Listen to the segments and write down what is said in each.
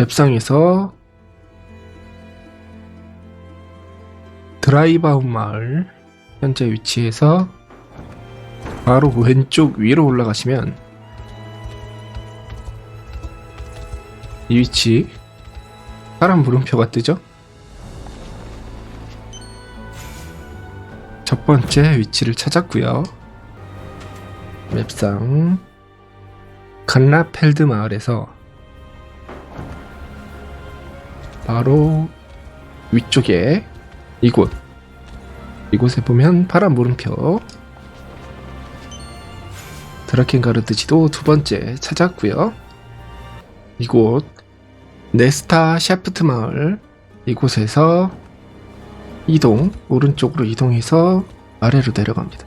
웹상에서 드라이바운 마을 현재 위치에서 바로 왼쪽 위로 올라가시면 이 위치 파란 물음표가 뜨죠? 첫 번째 위치를 찾았고요. 맵상 간라펠드 마을에서 바로 위쪽에 이곳 이곳에 보면 파란 물음표 드라켄가르드 지도 두 번째 찾았고요. 이곳 네스타 샤프트 마을 이곳에서 이동 오른쪽으로 이동해서 아래로 내려갑니다.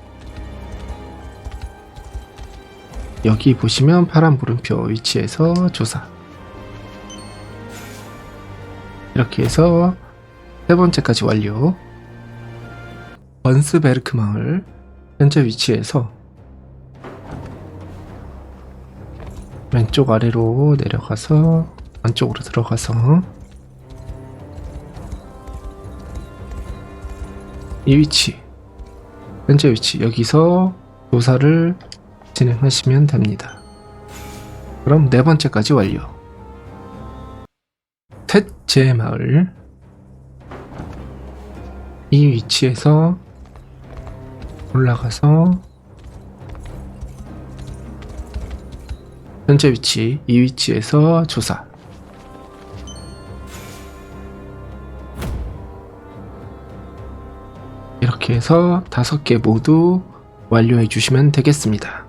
여기 보시면 파란 물음표 위치에서 조사 이렇게 해서 세 번째까지 완료 번스베르크 마을 현재 위치에서 왼쪽 아래로 내려가서 안쪽으로 들어가서 이 위치 현재 위치 여기서 조사를 진행하시면 됩니다. 그럼 네 번째까지 완료. 셋째 마을 이 위치에서 올라가서 현재 위치 이 위치에서 조사 이렇게 해서 다섯 개 모두 완료해 주시면 되겠습니다.